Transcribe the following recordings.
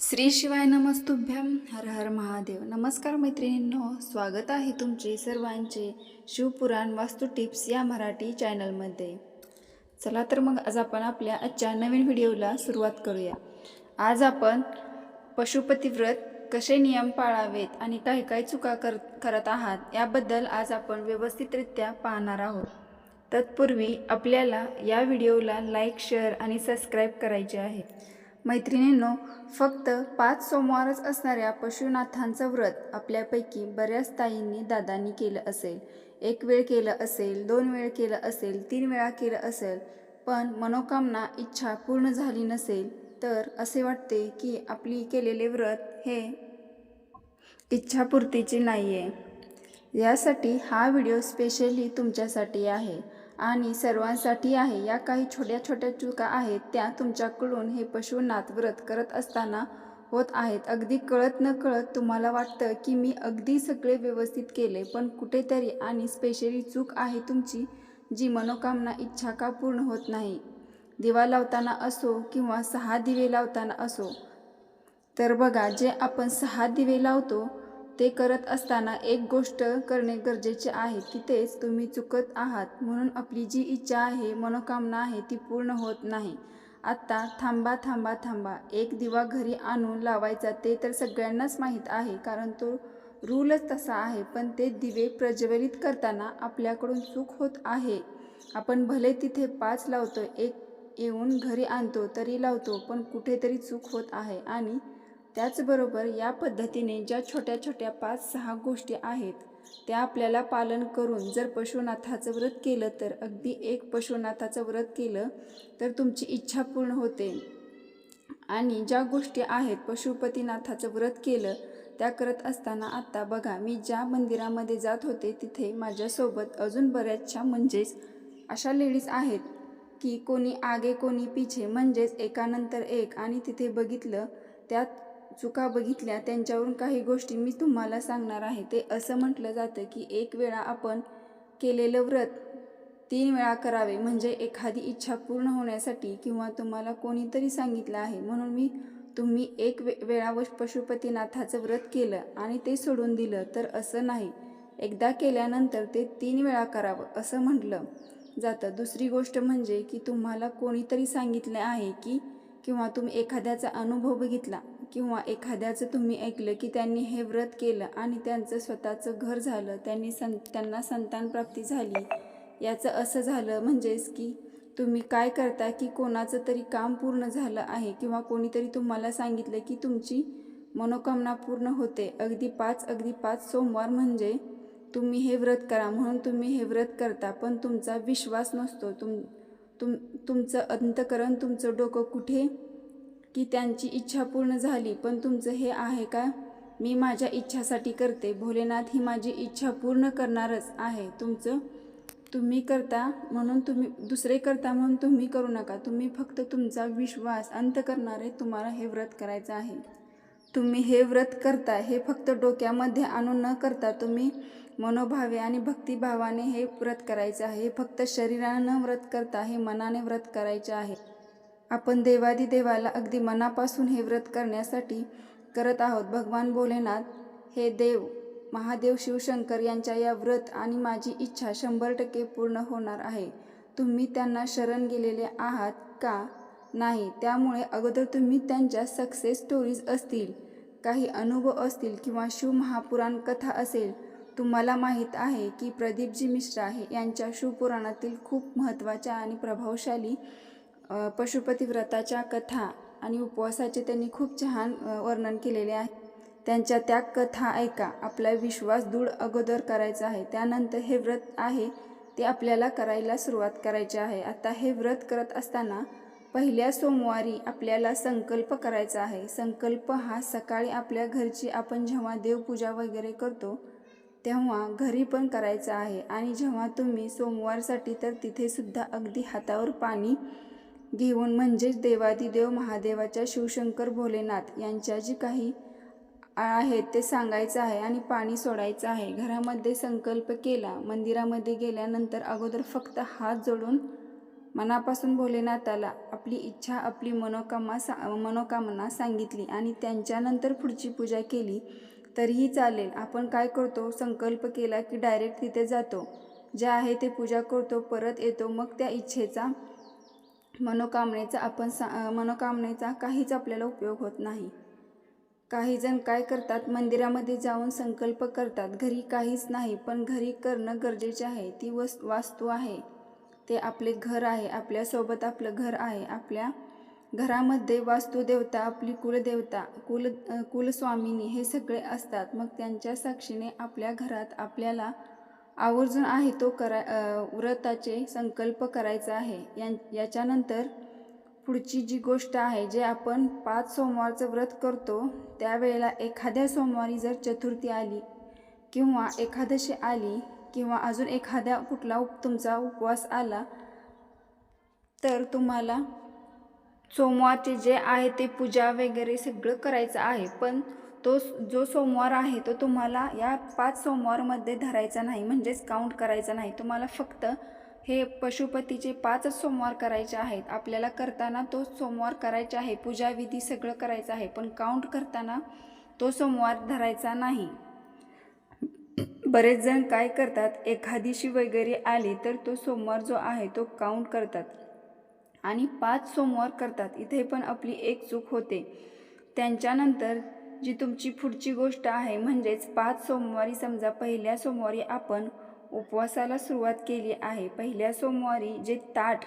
श्री शिवाय नमस्तुभ्यम हर हर महादेव. नमस्कार मैत्रिणींनो स्वागत आहे तुमचे सर्वांचे शिवपुराण वास्तू टिप्स या मराठी चॅनलमध्ये. चला तर मग आज आपण आपल्या आजच्या नवीन व्हिडिओला सुरुवात करूया. आज आपण पशुपतिव्रत कसे नियम पाळावेत आणि काही काही चुका कर करत आहात याबद्दल आज आपण व्यवस्थितरित्या पाहणार आहोत. तत्पूर्वी आपल्याला या व्हिडिओला लाईक शेअर आणि सबस्क्राईब करायचे आहे. मैत्रिणींनो फक्त पाच सोमवारच असणाऱ्या पशुनाथांचं व्रत आपल्यापैकी बऱ्याच ताईंनी दादांनी केलं असेल. एक वेळ केलं असेल दोन वेळ केलं असेल तीन वेळा केलं असेल पण मनोकामना इच्छा पूर्ण झाली नसेल तर असे वाटते की आपली केलेले व्रत हे इच्छापूर्तीचे नाही आहे यासाठी हा व्हिडिओ स्पेशली तुमच्यासाठी आहे. आणि सर्वांसाठी आहे. या काही छोट्या छोट्या चुका आहेत त्या तुमच्याकडून हे पशुनाथ व्रत करत असताना होत आहेत. अगदी कळत न कळत तुम्हाला वाटतं की मी अगदी सगळे व्यवस्थित केले पण कुठेतरी आणि स्पेशली चूक आहे तुमची जी मनोकामना इच्छा का पूर्ण होत नाही? दिवा लावताना असो किंवा सहा दिवे लावताना असो तर बघा जे आपण सहा दिवे लावतो ते करत असताना एक गोष्ट करणे गरजेचे आहे की तेच तुम्ही चुकत आहात. म्हणून आपली जी इच्छा आहे मनोकामना आहे ती पूर्ण होत नाही. आत्ता थांबा थांबा थांबा. एक दिवा घरी आणून लावायचा ते तर सगळ्यांनाच माहीत आहे कारण तो रूलच तसा आहे. पण ते दिवे प्रज्वलित करताना आपल्याकडून चूक होत आहे. आपण भले तिथे पाच लावतो एक येऊन घरी आणतो तरी लावतो पण कुठेतरी चूक होत आहे. आणि त्याचबरोबर या पद्धतीने ज्या छोट्या छोट्या पाच सहा गोष्टी आहेत त्या आपल्याला पालन करून जर पशुनाथाचं व्रत केलं तर अगदी एक पशुनाथाचं व्रत केलं तर तुमची इच्छा पूर्ण होते. आणि ज्या गोष्टी आहेत पशुपतीनाथाचं व्रत केलं त्या करत असताना आत्ता बघा मी ज्या मंदिरामध्ये जात होते तिथे माझ्यासोबत अजून बऱ्याचशा म्हणजेच अशा लेडीज आहेत की कोणी आगे कोणी पिछे म्हणजेच एकानंतर एक. आणि तिथे बघितलं त्यात चुका बघितल्या त्यांच्यावरून काही गोष्टी मी तुम्हाला सांगणार आहे. ते असं म्हटलं जातं की एक वेळा आपण केलेलं व्रत तीन वेळा करावे म्हणजे एखादी इच्छा पूर्ण होण्यासाठी किंवा तुम्हाला कोणीतरी सांगितलं आहे. म्हणून मी तुम्ही एक वे वेळा व पशुपतीनाथाचं व्रत केलं आणि ते सोडून दिलं तर असं नाही. एकदा केल्यानंतर ते तीन वेळा करावं असं म्हटलं जातं. दुसरी गोष्ट म्हणजे की तुम्हाला कोणीतरी सांगितलं आहे की किंवा तुम्ही एखाद्याचा अनुभव बघितला किंवा एखाद्याचं तुम्ही ऐकलं की त्यांनी हे व्रत केलं आणि त्यांचं स्वतःचं घर झालं त्यांनी सं त्यांना संतानप्राप्ती झाली याचं असं झालं म्हणजेच की तुम्ही काय करता की कोणाचं तरी काम पूर्ण झालं आहे किंवा कोणीतरी तुम्हाला सांगितलं की तुमची मनोकामना पूर्ण होते. अगदी पाच अगदी पाच सोमवार म्हणजे तुम्ही हे व्रत करा म्हणून तुम्ही हे व्रत करता पण तुमचा विश्वास नसतो. तुम तुम तुमचं अंतकरण तुमचं डोकं कुठे की त्यांची इच्छा पूर्ण झाली पण तुमचं हे आहे का? मी माझ्या इच्छासाठी करते. भोलेनाथ ही माझी इच्छा पूर्ण करणारच आहे. तुमचं तुम्ही करता म्हणून तुम्ही दुसरे करता म्हणून तुम्ही करू नका. तुम्ही फक्त तुमचा विश्वास अंत करणारे तुम्हाला हे व्रत करायचं आहे. तुम्ही हे व्रत करता हे फक्त डोक्यामध्ये आणून न करता तुम्ही मनोभावे आणि भक्तिभावाने हे व्रत करायचं आहे. हे फक्त शरीरानं व्रत करता हे मनाने व्रत करायचे आहे. आपण देवादिदेवाला अगदी मनापासून हे व्रत करण्यासाठी करत आहोत. भगवान भोलेनाथ हे देव महादेव शिवशंकर यांच्या या व्रत आणि माझी इच्छा शंभर टक्के पूर्ण होणार आहे. तुम्ही त्यांना शरण गेलेले आहात का? नाही. त्यामुळे अगोदर तुम्ही त्यांच्या सक्सेस स्टोरीज असतील काही अनुभव असतील किंवा शिव महापुराण कथा असेल तुम्हाला माहीत आहे की प्रदीपजी मिश्रा हे यांच्या शिवपुराणातील खूप महत्त्वाच्या आणि प्रभावशाली पशुपती व्रताच्या कथा आणि उपवासाचे त्यांनी खूप छान वर्णन केलेले आहे. त्यांच्या त्या कथा ऐका आपला विश्वास दृढ अगोदर करायचा आहे. त्यानंतर हे व्रत आहे ते आपल्याला करायला सुरुवात करायची आहे. आता हे व्रत करत असताना पहिल्या सोमवारी आपल्याला संकल्प करायचा आहे. संकल्प हा सकाळी आपल्या घरची आपण जेव्हा देवपूजा वगैरे करतो तेव्हा घरी पण करायचा आहे. आणि जेव्हा तुम्ही सोमवारसाठी तर तिथेसुद्धा अगदी हातावर पाणी घेऊन म्हणजेच देवादिदेव महादेवाच्या शिवशंकर भोलेनाथ यांच्या जी काही आहेत ते सांगायचं आहे आणि पाणी सोडायचं आहे. घरामध्ये संकल्प केला. मंदिरामध्ये गेल्यानंतर अगोदर फक्त हात जोडून मनापासून भोलेनाथाला आपली इच्छा आपली मनोकामा सा मनोकामना सांगितली आणि त्यांच्यानंतर पुढची पूजा केली. तरीही चालेल. आपण काय करतो? संकल्प केला की डायरेक्ट तिथे जातो. जे आहे ते पूजा करतो परत येतो. मग त्या इच्छेचा मनोकामनेचा आपण सा मनोकामनेचा काहीच आपल्याला उपयोग होत नाही. काही जण काय करतात मंदिरामध्ये जाऊन संकल्प करतात घरी काहीच नाही पण घरी करणं गरजेचे आहे. ती वस् वास्तू आहे. ते आपले घर आहे आपल्यासोबत आपलं घर आहे आपल्या घरामध्ये वास्तुदेवता आपली कुलदेवता कुल कुलस्वामिनी हे सगळे असतात. मग त्यांच्या साक्षीने आपल्या घरात आपल्याला आवर्जून आहे तो करा व्रताचे संकल्प करायचा आहे. या याच्यानंतर पुढची जी गोष्ट आहे जे आपण पाच सोमवारचं व्रत करतो त्यावेळेला एखाद्या सोमवारी जर चतुर्थी आली किंवा एकादशी आली किंवा अजून एखाद्या कुठला उप तुमचा उपवास आला तर तुम्हाला सोमवारचे जे आहे ते पूजा वगैरे सगळं करायचं आहे. पण तो जो सोमवार आहे तो तुम्हाला या पाच सोमवारमध्ये धरायचा नाही म्हणजेच काउंट करायचा नाही. तुम्हाला फक्त हे पशुपतीचे पाचच सोमवार करायचे आहेत. आपल्याला करताना तो सोमवार करायचा आहे. पूजाविधी सगळं करायचं आहे पण काउंट करताना तो सोमवार धरायचा नाही. बरेच जण काय करतात एखादीशी वगैरे आली तर तो सोमवार जो आहे तो काउंट करतात. आणि पाच सोमवार करतात. इथे पण आपली एक चूक होते. त्यांच्यानंतर जी तुमची पुढची गोष्ट आहे म्हणजेच पाच सोमवारी समजा पहिल्या सोमवारी आपण उपवासाला सुरुवात केली आहे. पहिल्या सोमवारी जे ताट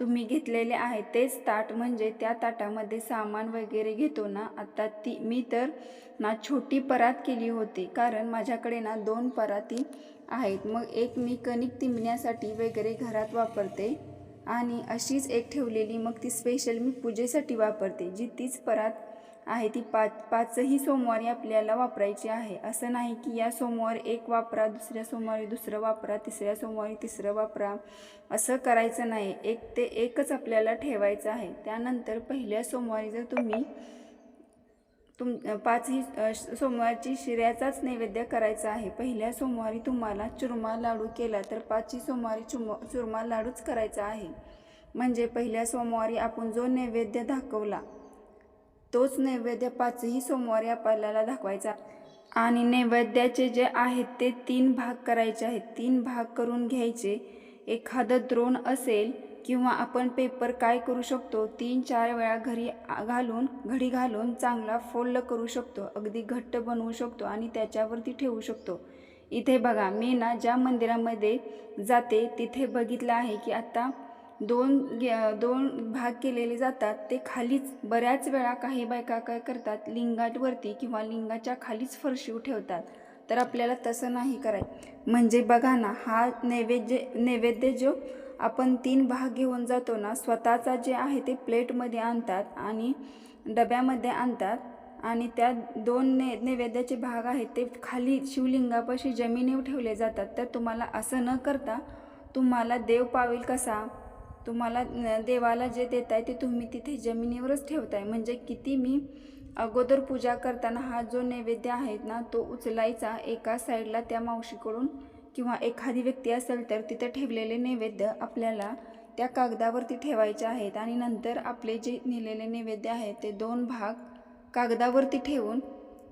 तुम्ही घेतलेले आहे तेच ताट म्हणजे त्या ताटामध्ये सामान वगैरे घेतो ना आता ती मी तर ना छोटी परात केली होती कारण माझ्याकडे ना दोन पराती आहेत. मग एक मी कणिक तिंबण्यासाठी वगैरे घरात वापरते आणि अशीच एक ठेवलेली मग ती स्पेशल मी पूजेसाठी वापरते जी तीच परात आहे ती पाच पाचही सोमवारी आपल्याला वापरायची आहे. असं नाही की या सोमवार एक वापरा दुसऱ्या सोमवारी दुसरं वापरा तिसऱ्या सोमवारी तिसरं वापरा. असं करायचं नाही. एक ते एकच आपल्याला ठेवायचं आहे. त्यानंतर पहिल्या सोमवारी जर तुम्ही तुम पाचही सोमवारची शिऱ्याचाच नैवेद्य करायचा आहे. पहिल्या सोमवारी तुम्हाला चुरमा लाडू केला तर पाचही सोमवारी चुम चुरमा लाडूच करायचा आहे. म्हणजे पहिल्या सोमवारी आपण जो नैवेद्य दाखवला तोच नैवेद्य पाचही सोमवारी आपल्याला दाखवायचा. आणि नैवेद्याचे जे आहेत ते तीन भाग करायचे आहेत. तीन भाग करून घ्यायचे. एखादं द्रोण असेल किंवा आपण पेपर काय करू शकतो तीन चार वेळा घरी घालून घडी घालून चांगला फोल्ड करू शकतो. अगदी घट्ट बनवू शकतो आणि त्याच्यावरती ठेवू शकतो. इथे बघा मी ना ज्या मंदिरामध्ये जाते तिथे बघितलं आहे की आत्ता दोन दोन भाग केलेले जातात. ते खालीच बऱ्याच वेळा काही बायका काय करतात लिंगाटवरती किंवा लिंगाच्या खालीच फरशीव ठेवतात. तर आपल्याला तसं नाही कराय म्हणजे बघा ना हा नैवेद्य नैवेद्य जो आपण तीन भाग घेऊन जातो ना स्वतःचा जे आहे ते प्लेटमध्ये आणतात आणि डब्यामध्ये आणतात आणि त्या दोन ने नैवेद्याचे भाग आहेत ते खाली शिवलिंगापाशी जमिनीवर ठेवले जातात. तर तुम्हाला असं न करता तुम्हाला देव पावेल कसा? तुम्हाला देवाला जे देत आहे ते तुम्ही तिथे जमिनीवरच ठेवताय. म्हणजे किती मी अगोदर पूजा करताना हा जो नैवेद्य आहेत ना तो उचलायचा एका साईडला त्या मावशीकडून किंवा एखादी व्यक्ती असेल तर तिथे ठेवलेले नैवेद्य आपल्याला त्या कागदावरती ठेवायचे आहेत. आणि नंतर आपले जे नेलेले नैवेद्य आहेत ते दोन भाग कागदावरती ठेवून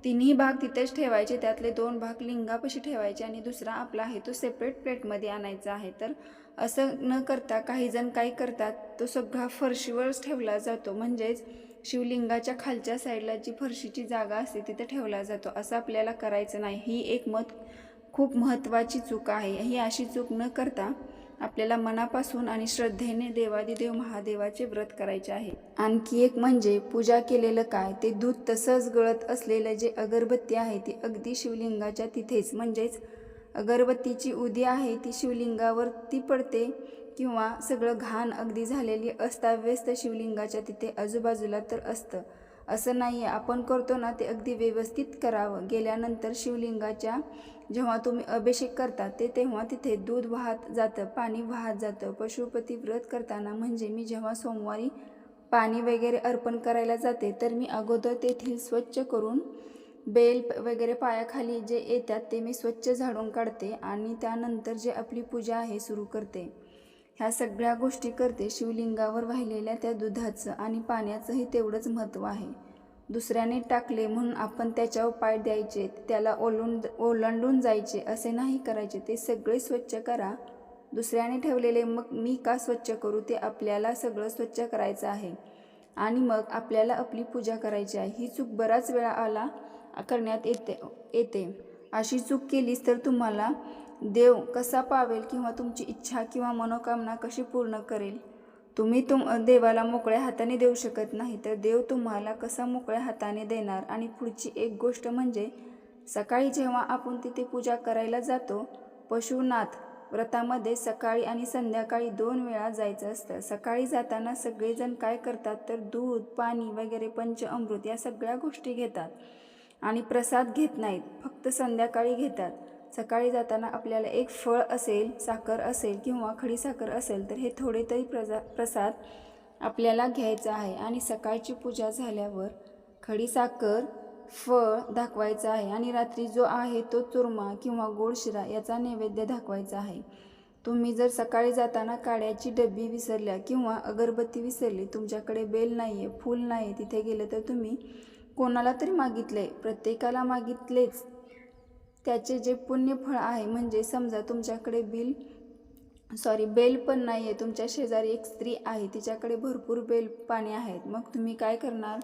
तिन्ही भाग तिथेच ठेवायचे. त्यातले दोन भाग लिंगापाशी ठेवायचे आणि दुसरा आपला आहे तो सेपरेट प्लेटमध्ये आणायचा आहे. तर असं न करता काही जण काय करतात तो सगळा फरशीवरच ठेवला जातो. म्हणजेच शिवलिंगाच्या खालच्या साईडला जी फरशीची जागा असते तिथे ठेवला जातो. असं आपल्याला करायचं नाही. ही एक मत खूप महत्त्वाची चूक आहे. ही अशी चूक न करता आपल्याला मनापासून आणि श्रद्धेने देवादिदेव महादेवाचे व्रत करायचे आहे. आणखी एक म्हणजे पूजा केलेलं काय? ते दूध तसंच गळत असलेलं जे अगरबत्ती आहे ती अगदी शिवलिंगाच्या तिथेच. म्हणजेच अगरबत्तीची उदी आहे ती शिवलिंगावरती पडते किंवा सगळं घाण अगदी झालेली अस्ताव्यस्त शिवलिंगाच्या तिथे आजूबाजूला तर असतं. असं नाही आहे आपण करतो ना ते अगदी व्यवस्थित करावं. गेल्यानंतर शिवलिंगाच्या जेव्हा तुम्ही अभिषेक करता ते तेव्हा तिथे दूध वाहत जातं पाणी वाहत जातं. पशुपती व्रत करताना म्हणजे मी जेव्हा सोमवारी पाणी वगैरे अर्पण करायला जाते तर मी अगोदर तेथील स्वच्छ करून बेल वगैरे पायाखाली जे येतात ते मी स्वच्छ झाडून काढते आणि त्यानंतर जे आपली पूजा आहे सुरू करते. ह्या सगळ्या गोष्टी करते शिवलिंगावर वाहिलेल्या त्या दुधाचं आणि पाण्याचंही तेवढंच महत्त्व आहे. दुसऱ्याने टाकले म्हणून आपण त्याच्यावर पाय द्यायचे त्याला ओलून ओलांडून जायचे असे नाही करायचे ते सगळे स्वच्छ करा. दुसऱ्याने ठेवलेले मग मी का स्वच्छ करू ते आपल्याला सगळं स्वच्छ करायचं आहे. आणि मग आपल्याला आपली पूजा करायची आहे. ही चूक बराच वेळा आला. करण्यात येते येते. अशी चूक केलीस तर तुम्हाला देव कसा पावेल किंवा तुमची इच्छा किंवा मनोकामना कशी पूर्ण करेल? तुम्ही तुम देवाला मोकळ्या हाताने देऊ शकत नाही तर देव तुम्हाला कसा मोकळ्या हाताने देणार? आणि पुढची एक गोष्ट म्हणजे सकाळी जेव्हा आपण तिथे पूजा करायला जातो पशुनाथ व्रतामध्ये सकाळी आणि संध्याकाळी दोन वेळा जायचं असतं. सकाळी जाताना सगळेजण काय करतात तर दूध पाणी वगैरे पंच अमृत या सगळ्या गोष्टी घेतात. आणि प्रसाद घेत नाहीत फक्त संध्याकाळी घेतात. सकाळी जाताना आपल्याला एक फळ असेल साखर असेल किंवा खडीसाखर असेल तर हे थोडे तरी प्रजा प्रसाद आपल्याला घ्यायचा आहे. आणि सकाळची पूजा झाल्यावर खडीसाखर फळ दाखवायचं आहे. आणि रात्री जो आहे तो चुरमा किंवा गोड शिरा याचा नैवेद्य दाखवायचा आहे. तुम्ही जर सकाळी जाताना काड्याची डबी विसरल्या किंवा अगरबत्ती विसरली तुमच्याकडे बेल नाही आहे फूल नाही आहे तिथे गेलं तर तुम्ही कोणाला तरी मागितले प्रत्येकाला मागितलेच. त्याचे जे पुण्यफळ आहे म्हणजे समजा तुमच्याकडे बिल सॉरी बेल पण नाही आहे तुमच्या शेजारी एक स्त्री आहे तिच्याकडे भरपूर बेल पाणी आहेत. मग तुम्ही काय करणार?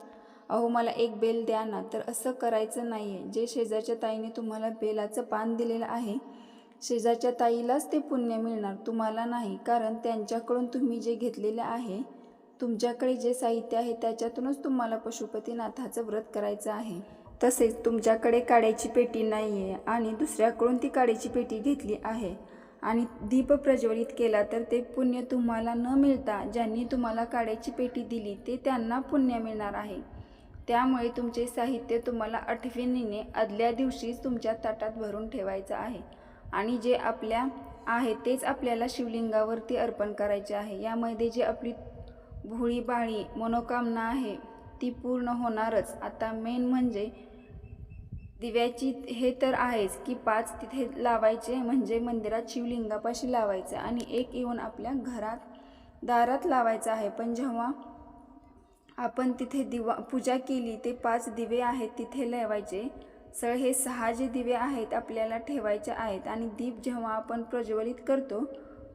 अहो मला एक बेल द्या ना. तर असं करायचं नाही आहे जे शेजारच्या ताईने तुम्हाला बेलाचं पान दिलेलं आहे शेजारच्या ताईलाच ते पुण्य मिळणार. तुम्हाला नाही. कारण त्यांच्याकडून तुम्ही जे घेतलेलं आहे तुमच्याकडे जे साहित्य आहे त्याच्यातूनच तुम्हाला पशुपतीनाथाचं व्रत करायचं आहे. तसेच तुमच्याकडे काड्याची पेटी नाही आहे आणि दुसऱ्याकडून ती काड्याची पेटी घेतली आहे. आणि दीप प्रज्वलित केला तर ते पुण्य तुम्हाला न मिळता ज्यांनी तुम्हाला काड्याची पेटी दिली ते त्यांना पुण्य मिळणार आहे. त्यामुळे तुमचे साहित्य तुम्हाला आठवणीने आदल्या दिवशीच तुमच्या ताटात भरून ठेवायचं आहे. आणि जे आपल्या आहे तेच आपल्याला शिवलिंगावरती अर्पण करायचे आहे. यामध्ये जे आपली भुळीबाळी मनोकामना आहे ती पूर्ण होणारच. आता मेन म्हणजे दिव्याची हे तर आहेच की पाच तिथे लावायचे म्हणजे मंदिरात शिवलिंगापाशी लावायचं आणि एक येऊन आपल्या घरात दारात लावायचं आहे. पण जेव्हा आपण तिथे दिवा पूजा केली ते पाच दिवे आहेत तिथे लावायचे. सळ हे सहा जे दिवे आहेत आपल्याला ठेवायचे आहेत. आणि दीप जेव्हा आपण प्रज्वलित करतो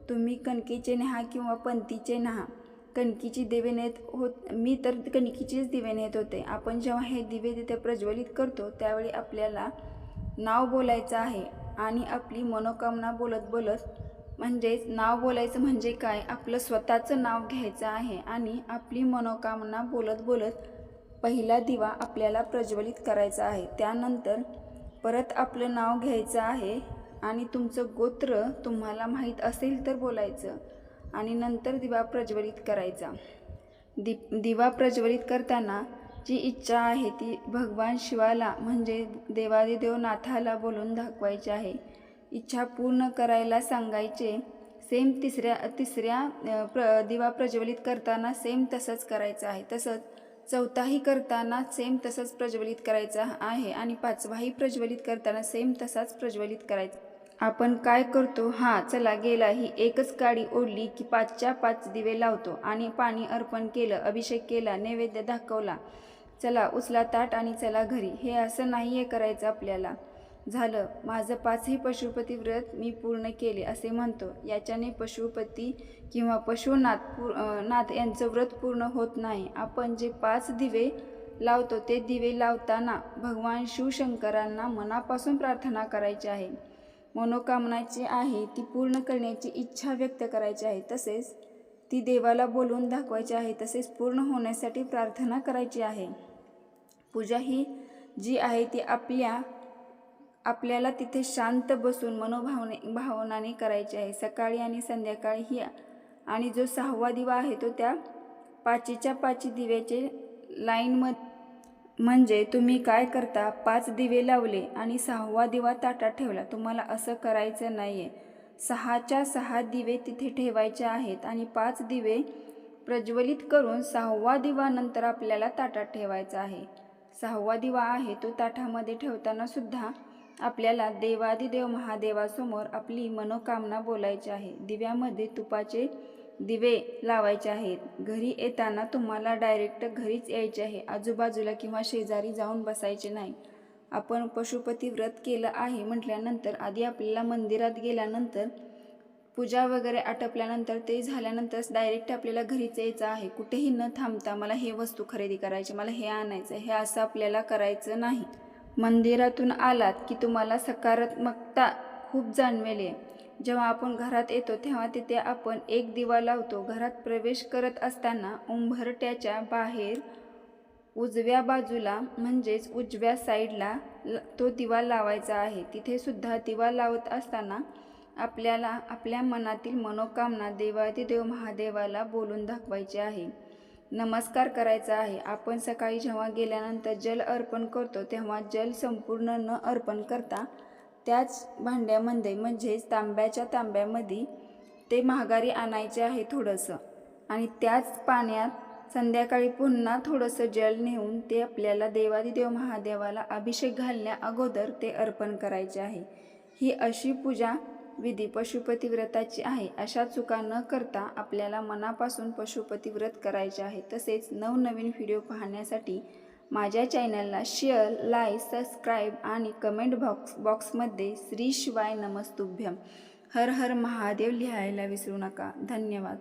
तुम्ही कणकेचे न्हा किंवा पंतीचे न्हा. कणकीची दिवे नेत होत मी तर कणकीचेच दिवे नेत होते. आपण जेव्हा हे दिवे तिथे प्रज्वलित करतो त्यावेळी आपल्याला नाव बोलायचं आहे आणि आपली मनोकामना बोलत बोलत म्हणजेच नाव बोलायचं म्हणजे काय? आपलं स्वतःचं नाव घ्यायचं आहे आणि आपली मनोकामना बोलत बोलत पहिला दिवा आपल्याला प्रज्वलित करायचा आहे. त्यानंतर परत आपलं नाव घ्यायचं आहे आणि तुमचं गोत्र तुम्हाला माहीत असेल तर बोलायचं. आणि नंतर दिवा प्रज्वलित करायचा. दि दिवा प्रज्वलित करताना जी इच्छा आहे ती भगवान शिवाला म्हणजे देवादिदेव नाथाला बोलून दाखवायची आहे. इच्छा पूर्ण करायला सांगायचे. सेम तिसऱ्या तिसऱ्या प्र दिवा प्रज्वलित करताना सेम तसंच करायचं आहे. तसंच चौथाही करताना सेम तसंच प्रज्वलित करायचा आहे आणि पाचवाही प्रज्वलित करताना सेम तसाच प्रज्वलित करायचा. आपण काय करतो? हां चला गेला. ही एकच काडी ओढली की पाचच्या पाच दिवे लावतो आणि पाणी अर्पण केलं अभिषेक केला नैवेद्य दाखवला. चला उचला ताट आणि चला घरी. हे असं नाही आहे करायचं आपल्याला. झालं. माझं पाचही पशुपती व्रत मी पूर्ण केले असे म्हणतो. याच्याने पशुपती किंवा पशुनाथ पूर नाथ यांचं व्रत पूर्ण होत नाही. आपण जे पाच दिवे लावतो ते दिवे लावताना भगवान शिवशंकरांना मनापासून प्रार्थना करायची आहे. मनोकामनाची आहे ती पूर्ण करण्याची इच्छा व्यक्त करायची आहे. तसेच ती देवाला बोलून दाखवायची आहे तसेच पूर्ण होण्यासाठी प्रार्थना करायची आहे. पूजा ही जी आहे ती आपल्या आपल्याला तिथे शांत बसून मनोभावने भावनाने करायची आहे. सकाळी आणि संध्याकाळी ही आणि जो सहावा दिवा आहे तो त्या पाचीच्या पाची दिव्याचे लाईनमध्ये म्हणजे तुम्ही काय करता? पाच दिवे लावले आणि सहावा दिवा ताटात ठेवला. तुम्हाला असं करायचं नाही आहे सहाच्या सहा दिवे तिथे ठेवायचे आहेत आणि पाच दिवे प्रज्वलित करून सहावा दिवा नंतर आपल्याला ताटात ठेवायचा आहे. सहावा दिवा आहे तो ताटामध्ये ठेवताना सुद्धा आपल्याला देवादिदेव महादेवासमोर आपली मनोकामना बोलायची आहे. दिव्यामध्ये तुपाचे दिवे लावायचे आहेत. घरी येताना तुम्हाला डायरेक्ट घरीच यायचे आहे. आजूबाजूला किंवा शेजारी जाऊन बसायचे नाही. आपण पशुपती व्रत केलं आहे म्हटल्यानंतर आधी आपल्याला मंदिरात गेल्यानंतर पूजा वगैरे आटपल्यानंतर ते झाल्यानंतरच डायरेक्ट आपल्याला घरीच यायचं आहे. कुठेही न थांबता मला हे वस्तू खरेदी करायची मला हे आणायचं हे असं आपल्याला करायचं नाही. मंदिरातून आलात की तुम्हाला सकारात्मकता खूप जाणवेल जेव्हा आपण घरात येतो तेव्हा तिथे आपण एक दिवा लावतो. घरात प्रवेश करत असताना उंबरट्याच्या बाहेर उजव्या बाजूला म्हणजेच उजव्या साईडला ल- तो दिवा लावायचा आहे. तिथे सुद्धा दिवा लावत असताना आपल्याला आपल्या मनातील मनोकामना देवादिदेव महादेवाला बोलून दाखवायची आहे. नमस्कार करायचा आहे. आपण सकाळी जेव्हा गेल्यानंतर जल अर्पण करतो तेव्हा जल संपूर्ण न अर्पण करता त्याच भांड्यामध्ये म्हणजेच तांब्याच्या तांब्यामध्ये ते महागारी आणायचे आहे थोडंसं. आणि त्याच पाण्यात संध्याकाळी पुन्हा थोडंसं जल नेऊन ते आपल्याला देवादिदेव महादेवाला अभिषेक घालण्या अगोदर ते अर्पण करायचे आहे. ही अशी पूजा विधी पशुपती व्रताची आहे. अशा चुका न करता आपल्याला मनापासून पशुपती व्रत करायचे आहे. तसेच नवनवीन व्हिडिओ पाहण्यासाठी माझ्या चॅनलला शेअर लाईक सबस्क्राईब आणि कमेंट बॉक्स बॉक्समध्ये श्री शिवाय नमस्तुभ्यम. हर हर महादेव लिहायला विसरू नका. धन्यवाद.